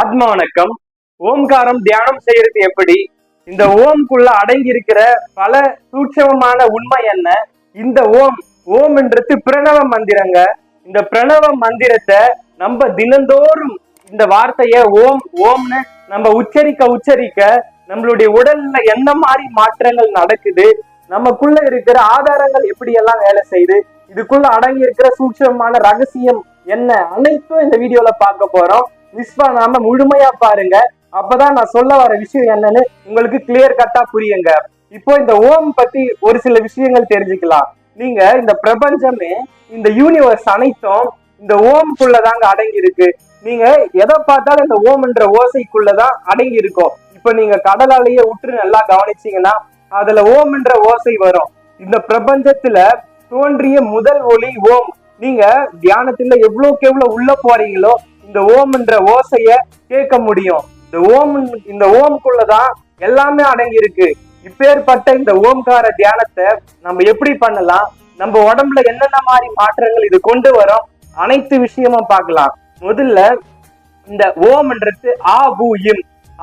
ஆத்மா வணக்கம். ஓம்காரம் தியானம் செய்யறது எப்படி? இந்த ஓம்குள்ள அடங்கி இருக்கிற பல சூட்சமமான உண்மை என்ன? இந்த ஓம் ஓம்ன்றது பிரணவ மந்திரங்க. இந்த பிரணவ மந்திரத்தை நம்ம தினந்தோறும் இந்த வார்த்தைய ஓம் ஓம்னு நம்ம உச்சரிக்க உச்சரிக்க நம்மளுடைய உடல்ல என்ன மாதிரி மாற்றங்கள் நடக்குது? நமக்குள்ள இருக்கிற ஆதாரங்கள் எப்படி எல்லாம் வேலை செய்யுது? இதுக்குள்ள அடங்கி இருக்கிற சூட்சமமான ரகசியம் என்ன? அனைத்தும் இந்த வீடியோல பார்க்க போறோம். மிஸ் பண்ணாம முழுமையா பாருங்க. அப்பதான் நான் சொல்ல வர விஷயம் என்னன்னு உங்களுக்கு கிளியர் கட்டா புரியுங்க. இப்போ இந்த ஓம் பத்தி ஒரு சில விஷயங்கள் தெரிஞ்சுக்கலாம். நீங்க இந்த பிரபஞ்சமே இந்த யூனிவர்ஸ் அனைத்தும் இந்த ஓம்குள்ளதாங்க அடங்கி இருக்கு நீங்க எதை பார்த்தாலும் இந்த ஓம்ன்ற ஓசைக்குள்ளதான் அடங்கி இருக்கும் இப்ப நீங்க கடலாலேயே உற்று நல்லா கவனிச்சீங்கன்னா அதுல ஓம்ன்ற ஓசை வரும். இந்த பிரபஞ்சத்துல தோன்றிய முதல் ஒளி ஓம். நீங்க தியானத்துல எவ்வளவுக்கு எவ்வளவு உள்ள போறீங்களோ இந்த ஓம்ன்ற ஓசைய கேட்க முடியும். இந்த ஓம் இந்த ஓம்குள்ளதான் எல்லாமே அடங்கி இருக்கு இப்பேற்பட்ட இந்த ஓம்கார தியானத்தை நம்ம எப்படி பண்ணலாம்? நம்ம உடம்புல என்னென்ன மாதிரி மாற்றங்கள் இது கொண்டு வரும்? அனைத்து விஷயமும் பார்க்கலாம். முதல்ல இந்த ஓம்ன்றது ஆ பூ இம்.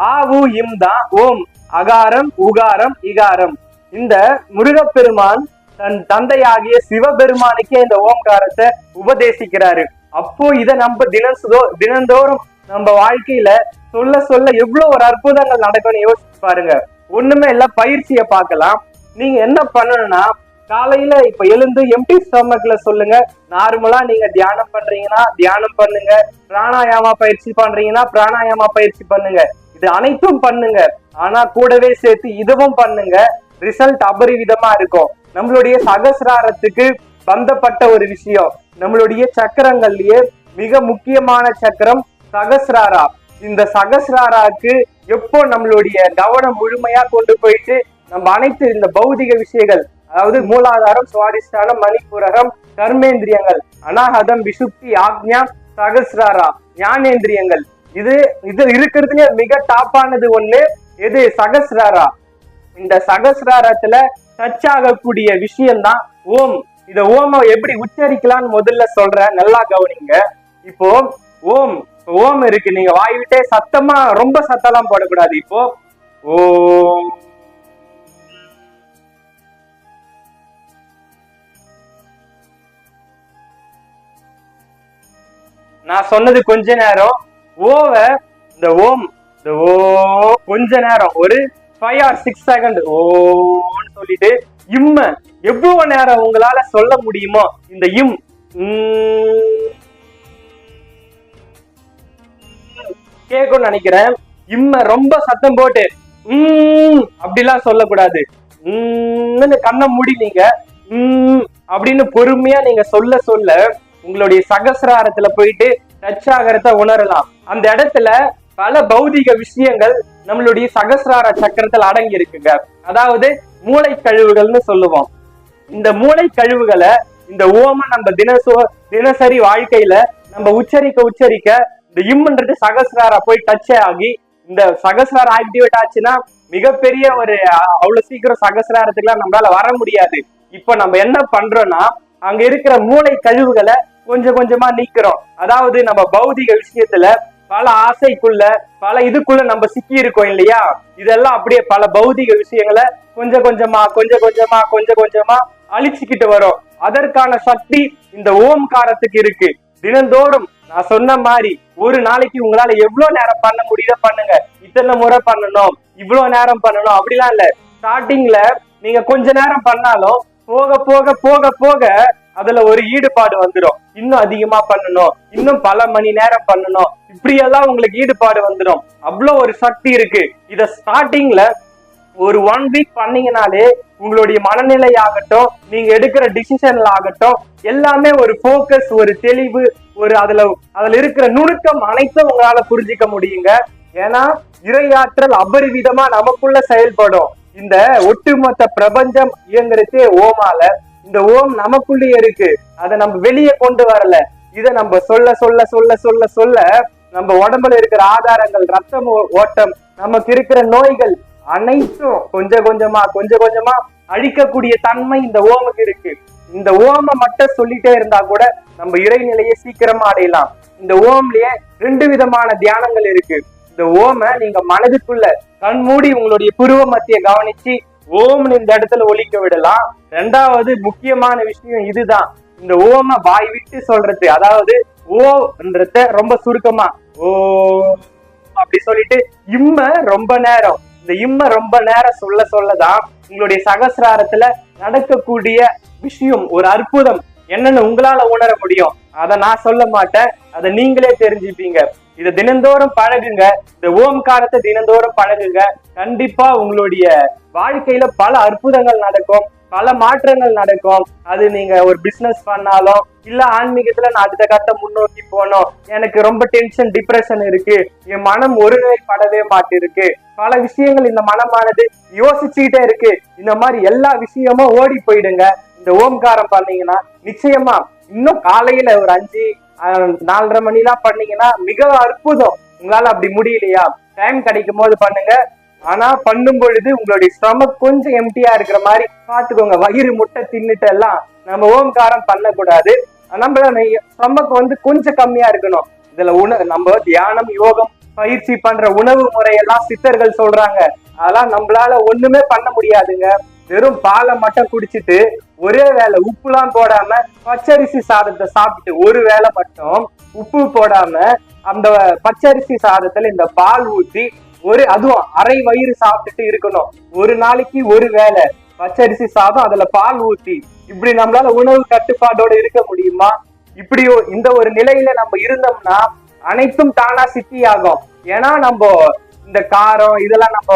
ஆ பூ இம் தான் ஓம். அகாரம் உகாரம் இகாரம். இந்த முருகப்பெருமான் தன் தந்தையாகிய சிவபெருமானுக்கே இந்த ஓம்காரத்தை உபதேசிக்கிறாரு. அப்போ இதை நம்ம தினசோ தினந்தோறும் நம்ம வாழ்க்கையில சொல்ல சொல்ல எவ்வளவு ஒரு அற்புதங்கள் நடக்கும்னு யோசிச்சு பாருங்க. ஒண்ணுமே இல்ல பயிற்சியை பார்க்கலாம். நீங்க என்ன பண்ணணும்னா காலையில இப்ப எழுந்து எம்டி ஸ்டமக்ல சொல்லுங்க. நார்மலா நீங்க தியானம் பண்றீங்கன்னா தியானம் பண்ணுங்க. பிராணாயாமா பயிற்சி பண்றீங்கன்னா பிராணாயாமா பயிற்சி பண்ணுங்க. இது அனைத்தும் பண்ணுங்க. ஆனா கூடவே சேர்த்து இதுவும் பண்ணுங்க. ரிசல்ட் அபரிவிதமா இருக்கும். நம்மளுடைய சகசிராரத்துக்கு பந்தப்பட்ட ஒரு விஷயம். நம்மளுடைய சக்கரங்கள்லயே மிக முக்கியமான சக்கரம் சகசிராரா. இந்த சகசிராராக்கு எப்போ நம்மளுடைய கவனம் முழுமையா கொண்டு போயிட்டு நம்ம அனைத்து இந்த பௌதிக விஷயங்கள் அதாவது மூலாதாரம் சுவாதிஷ்டானம் மணிப்புரகம் கர்மேந்திரியங்கள் அனாஹதம் விசுப்தி ஆக்ஞா சகசிராரா ஞானேந்திரியங்கள். இது இது இருக்கிறதுலயே மிக டாப்பானது ஒண்ணு எது? சகசிராரா. இந்த சகசிராரத்துல டச் ஆகக்கூடிய விஷயம்தான் ஓம். இத ஓம எப்படி உச்சரிக்கலாம்னு முதல்ல சொல்றேன் நல்லா கவனிங்க. இப்போ ஓம் ஓம் இருக்கு. நீங்க வாய் விட்டே சத்தமா ரொம்ப சத்தம்லாம் போடக்கூடாது. இப்போ ஓம். நான் சொன்னது கொஞ்ச நேரம். ஓவ இந்த ஓம் இந்த ஓ கொஞ்ச நேரம். ஒரு ஃபைவ் ஆர் சிக்ஸ் செகண்ட் ஓன்னு சொல்லிட்டு இம்ம எவ்வளவு நேரம் உங்களால சொல்ல முடியுமோ இந்த இம். உம், நினைக்கிறேன். இம்ம ரொம்ப சத்தம் போட்டு உம் அப்படிலாம் சொல்லக்கூடாது. உம்னு கண்ணை மூடி நீங்க உம் அப்படின்னு பொறுமையா நீங்க சொல்ல சொல்ல உங்களுடைய சகசிராரத்துல போயிட்டு டச் ஆகிறத உணரலாம். அந்த இடத்துல பல பௌதிக விஷயங்கள் நம்மளுடைய சகசிரார சக்கரத்தில் அடங்கி இருக்குங்க அதாவது மூளை கழிவுகள்னு சொல்லுவோம். இந்த மூளை கழிவுகளை இந்த ஓம நம்ம தினசோ தினசரி வாழ்க்கையில நம்ம உச்சரிக்க உச்சரிக்க இந்த இம்ன்றது சகசிராரா போய் டச் ஆகி இந்த சகசிராரம் ஆக்டிவேட் ஆச்சுன்னா மிகப்பெரிய ஒரு அவ்வளவு சீக்கிரம் சகசிராரத்துக்குலாம் நம்மளால வர முடியாது. இப்ப நம்ம என்ன பண்றோம்னா அங்க இருக்கிற மூளை கழிவுகளை கொஞ்சம் கொஞ்சமா நீக்கிறோம். அதாவது நம்ம பௌதிக விஷயத்துல பல ஆசைக்குள்ள பல இதுக்குள்ள நம்ம சிக்கி இருக்கோம் இல்லையா? இதெல்லாம் அப்படியே பல பௌதிக விஷயங்களை கொஞ்சம் கொஞ்சமா கொஞ்சம் கொஞ்சமா கொஞ்சம் கொஞ்சமா அழிச்சுக்கிட்டு வரும். அதற்கான சக்தி இந்த ஓம்காரத்துக்கு இருக்கு. தினந்தோறும் நான் சொன்ன மாதிரி ஒரு நாளைக்கு உங்களால எவ்வளவு நேரம் பண்ண முடியுதோ பண்ணுங்க. இத்தனை முறை பண்ணணும் இவ்வளவு நேரம் பண்ணணும் அப்படிலாம் இல்ல. ஸ்டார்டிங்ல நீங்க கொஞ்ச நேரம் பண்ணாலும் போக போக போக போக அதுல ஒரு ஈடுபாடு வந்துடும் இன்னும் அதிகமா பண்ணணும். இன்னும் பல மணி நேரம் பண்ணணும். இப்படியெல்லாம் உங்களுக்கு ஈடுபாடு வந்துடும். அவ்வளோ ஒரு சக்தி இருக்கு. இத ஸ்டார்டிங்ல ஒரு ஒன் வீக் பண்ணீங்கனாலே உங்களுடைய மனநிலை ஆகட்டும் நீங்க எடுக்கிற டிசிஷன்ல ஆகட்டும் எல்லாமே ஒரு ஃபோக்கஸ் ஒரு தெளிவு ஒரு அதுல அதுல இருக்கிற நுணுக்கம் அனைத்தும் உங்களால புரிஞ்சிக்க முடியுங்க. ஏன்னா இறையாற்றல் அபரிவிதமா நமக்குள்ள செயல்படும். இந்த ஒட்டுமொத்த பிரபஞ்சம் இயங்குறதே ஓமால இந்த ஓம் நமக்குள்ளேயே இருக்கு. அதை நம்ம வெளியே கொண்டு வரல. இதை நம்ம சொல்ல சொல்ல சொல்ல சொல்ல சொல்ல நம்ம உடம்புல இருக்கிற ஆதாரங்கள் ரத்தம் ஓ- ஓட்டம் நமக்கு இருக்கிற நோய்கள் அனைத்தும் கொஞ்சம் கொஞ்சமா கொஞ்சம் கொஞ்சமா அழிக்கக்கூடிய தன்மை இந்த ஓமுக்கு இருக்கு. இந்த ஓம மட்டும் சொல்லிட்டே இருந்தா கூட நம்ம இறைநிலையை சீக்கிரமா அடையலாம். இந்த ஓம்லயே ரெண்டு விதமான தியானங்கள் இருக்கு. இந்த ஓம நீங்க மனதுக்குள்ள கண் மூடி உங்களுடைய புருவ மத்திய கவனிச்சு ஓம்னு இந்த இடத்துல ஒழிக்க விடலாம். ரெண்டாவது முக்கியமான விஷயம் இதுதான். இந்த ஓம வாய் விட்டு சொல்றது. அதாவது ஓன்றத ரொம்ப சுருக்கமா ஓ அப்படி சொல்லிட்டு இம்ம ரொம்ப நேரம். இந்த இம்ம ரொம்ப நேரம் சொல்ல சொல்லதான் உங்களுடைய சகசிராரத்துல நடக்கக்கூடிய விஷயம். ஒரு அற்புதம். என்னன்னு உங்களால உணர முடியும். அதை நான் சொல்ல மாட்டேன். அதை நீங்களே தெரிஞ்சுப்பீங்க. இதை தினந்தோறும் பழகுங்க. இந்த ஓம்காரத்தை தினந்தோறும் பழகுங்க. கண்டிப்பா உங்களுடைய வாழ்க்கையில பல அற்புதங்கள் நடக்கும். பல மாற்றங்கள் நடக்கும். அது நீங்க ஒரு பிசினஸ் பண்ணாலும் இல்ல ஆன்மீகத்துல நான் அடுத்த கட்ட முன்னோக்கி போனோம் எனக்கு ரொம்ப டென்ஷன் டிப்ரெஷன் இருக்கு. என் மனம் ஒருநிலைப்படவே மாட்டிருக்கு. பல விஷயங்கள் இந்த மனமானது யோசிச்சுக்கிட்டே இருக்கு. இந்த மாதிரி எல்லா விஷயமும் ஓடி போயிடுங்க. இந்த ஓம்காரம் பண்ணீங்கன்னா நிச்சயமா இன்னும் காலையில ஒரு அஞ்சு அஹ், நாலரை மணிலாம் பண்ணீங்கன்னா மிக அற்புதம். உங்களால அப்படி முடியலையா? டைம் கிடைக்கும் போது பண்ணுங்க. ஆனா பண்ணும் பொழுது உங்களுடைய ஸ்டமக் கொஞ்சம் எம்டியா இருக்கிற மாதிரி பாத்துக்கோங்க வயிறு முட்டை தின்னுட்டு எல்லாம் நம்ம ஓம்காரம் பண்ணக்கூடாது. நம்ம ஸ்டமக் வந்து கொஞ்சம் கம்மியா இருக்கணும். இதுல உண நம்ம தியானம் யோகம் பயிற்சி பண்ற உணவு முறையெல்லாம் சித்தர்கள் சொல்றாங்க. அதெல்லாம் நம்மளால ஒண்ணுமே பண்ண முடியாதுங்க. வெறும் பாலை மட்டும் குடிச்சிட்டு ஒரே வேளை உப்புலாம் போடாம பச்சரிசி சாதத்தை சாப்பிட்டு ஒரு வேளை மட்டும் உப்பு போடாம அந்த பச்சரிசி சாதத்துல இந்த பால் ஊற்றி ஒரு அதுவும் அரை வயிறு சாப்பிட்டுட்டு இருக்கணும். ஒரு நாளைக்கு ஒரு வேளை. பச்சரிசி சாதம் அதுல பால் ஊத்தி இப்படி நம்மளால உணவு கட்டுப்பாடோட இருக்க முடியுமா? இப்படி இந்த ஒரு நிலையில நம்ம இருந்தோம்னா அனைத்தும் தானா சித்தியாகும். ஏன்னா நம்ம இந்த காரம் இதெல்லாம் நம்ம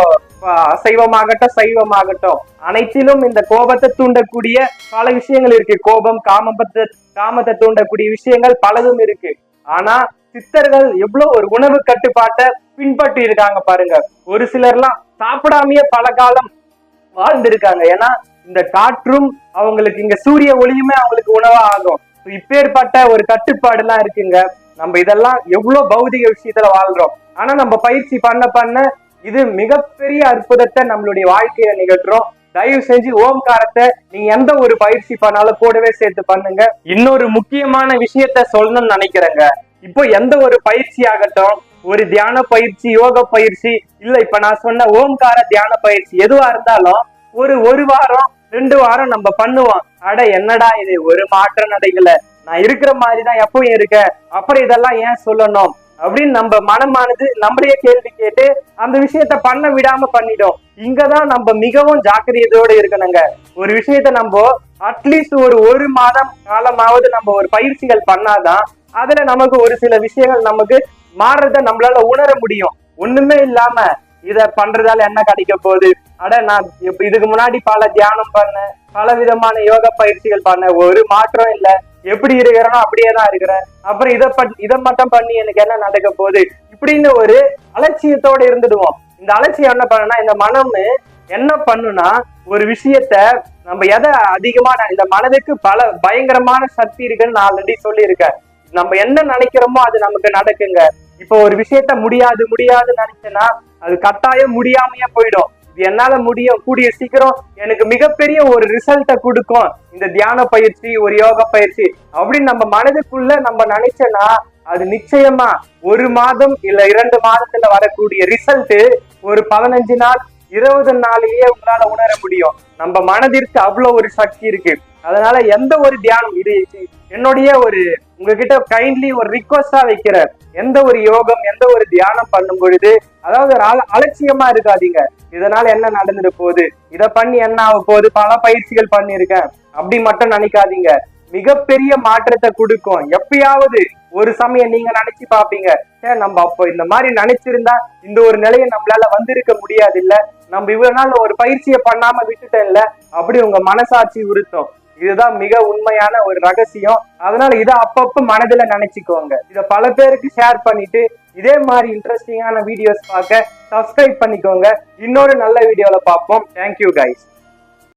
அசைவமாகட்டும் சைவமாகட்டும் அனைத்திலும் இந்த கோபத்தை தூண்டக்கூடிய பல விஷயங்கள் இருக்கு. கோபம் காமபத்தை காமத்தை தூண்டக்கூடிய விஷயங்கள் பலதும் இருக்கு. ஆனா சித்தர்கள் எவ்வளவு ஒரு உணவு கட்டுப்பாட்டை பின்பற்றி இருக்காங்க பாருங்க. ஒரு சிலர்லாம் சாப்பிடாமயே பல காலம் வாழ்ந்திருக்காங்க. ஏன்னா இந்த காற்றும் அவங்களுக்கு இங்க சூரிய ஒளியுமே அவங்களுக்கு உணவா ஆகும் இப்பேற்பட்ட ஒரு கட்டுப்பாடு எல்லாம் இருக்குங்க. நம்ம இதெல்லாம் எவ்வளவு பௌதிக விஷயத்துல வாழ்றோம். ஆனா நம்ம பயிற்சி பண்ண பண்ண இது மிகப்பெரிய அற்புதத்தை நம்மளுடைய வாழ்க்கையில நிகழ்த்துறோம். தயவு செஞ்சு ஓம்காரத்தை நீங்க எந்த ஒரு பயிற்சி பண்ணாலும் கூடவே சேர்த்து பண்ணுங்க. இன்னொரு முக்கியமான விஷயத்த சொல்லணும்னு நினைக்கிறேங்க. இப்போ எந்த ஒரு பயிற்சி ஆகட்டும் ஒரு தியான பயிற்சி யோக பயிற்சி. இல்ல இப்ப நான் சொன்ன ஓம்கார தியான பயிற்சி எதுவா இருந்தாலும் ஒரு ஒரு வாரம் ரெண்டு வாரம் நம்ம பண்ணுவோம். அட என்னடா இது? ஒரு மாற்றம் நடைகள நான் இருக்கிற மாதிரி தான் எப்பவும் இருக்க அப்புறம் இதெல்லாம் ஏன் சொல்லணும்? அப்படின்னு நம்ம மனமானது நம்மளையே கேள்வி கேட்டு அந்த விஷயத்த பண்ண விடாம பண்ணிடும் இங்கதான் நம்ம மிகவும் ஜாக்கிரதையோட இருக்கணுங்க. ஒரு விஷயத்த நம்ம அட்லீஸ்ட் ஒரு ஒரு மாதம் காலமாவது நம்ம ஒரு பயிற்சிகள் பண்ணாதான் அதுல நமக்கு ஒரு சில விஷயங்கள் நமக்கு மாறுறத நம்மளால உணர முடியும். ஒண்ணுமே இல்லாம இத பண்றதால என்ன கிடைக்க போகுது? அட நான் இதுக்கு முன்னாடி பல தியானம் பண்ணேன். பல விதமான யோக பயிற்சிகள் பண்ணேன். ஒரு மாற்றம் இல்ல. எப்படி இருக்கிறனோ அப்படியே தான் இருக்கிறேன். அப்புறம் இதை பண் இதை மட்டும் பண்ணி எனக்கு என்ன நடக்க போகுது? இப்படின்னு ஒரு அலட்சியத்தோட இருந்துடுவோம். இந்த அலட்சியம் என்ன பண்ணுனா இந்த மனம் என்ன பண்ணுனா ஒரு விஷயத்த நம்ம எதை அதிகமா இந்த மனதுக்கு பல பயங்கரமான சக்தி இருக்குன்னு நான் ஆல்ரெடி சொல்லியிருக்கேன். நம்ம என்ன நினைக்கிறோமோ அது நமக்கு நடக்குங்க. இப்போ ஒரு விஷயத்த முடியாது முடியாதுன்னு நினைச்சேன்னா அது கட்டாயம் முடியாமையே போயிடும். இது என்னால முடியும். கூடிய சீக்கிரம் எனக்கு மிகப்பெரிய ஒரு ரிசல்ட்டை கொடுக்கும். இந்த தியான பயிற்சி ஒரு யோக பயிற்சி அப்படின்னு நம்ம மனதுக்குள்ள நம்ம நினைச்சோன்னா அது நிச்சயமா ஒரு மாதம் இல்ல இரண்டு மாதத்துல வரக்கூடிய ரிசல்ட் ஒரு பதினஞ்சு நாள் இருபது நாளிலேயே உங்களால உணர முடியும். நம்ம மனதிற்கு அவ்வளவு ஒரு சக்தி இருக்கு. அதனால எந்த ஒரு தியானம் இது என்னுடைய ஒரு உங்ககிட்ட கைண்ட்லி ஒரு ரிக்வஸ்டா வைக்கிற எந்த ஒரு யோகம் எந்த ஒரு தியானம் பண்ணும் பொழுது அதாவது ஒரு அலட்சியமா இருக்காதீங்க. இதனால என்ன நடந்துட்டு போகுது? இதை பண்ணி என்ன ஆக போகுது? பல பயிற்சிகள் பண்ணியிருக்கேன். அப்படி மட்டும் நினைக்காதீங்க. மிகப்பெரிய மாற்றத்தை கொடுக்கும். எப்பயாவது ஒரு சமயம் நீங்க நினைச்சு பாப்பீங்க ஏன் நம்ம அப்போ இந்த மாதிரி நினைச்சிருந்தா இந்த ஒரு நிலையை நம்மளால வந்திருக்க முடியாது இல்ல நம்ம இவ்வளவு நாள் ஒரு பயிற்சியை பண்ணாம விட்டுட்டேன் அப்படி உங்க மனசாட்சி உறுத்தும். இதுதான் மிக உண்மையான ஒரு ரகசியம். அதனால இதை அப்பப்ப மனதுல நினைச்சுக்கோங்க. இத பல பேருக்கு ஷேர் பண்ணிட்டு இதே மாதிரி இன்ட்ரெஸ்டிங்கான வீடியோஸ் பார்க்க சப்ஸ்கிரைப் பண்ணிக்கோங்க. இன்னொரு நல்ல வீடியோவில் பார்ப்போம். Thank you guys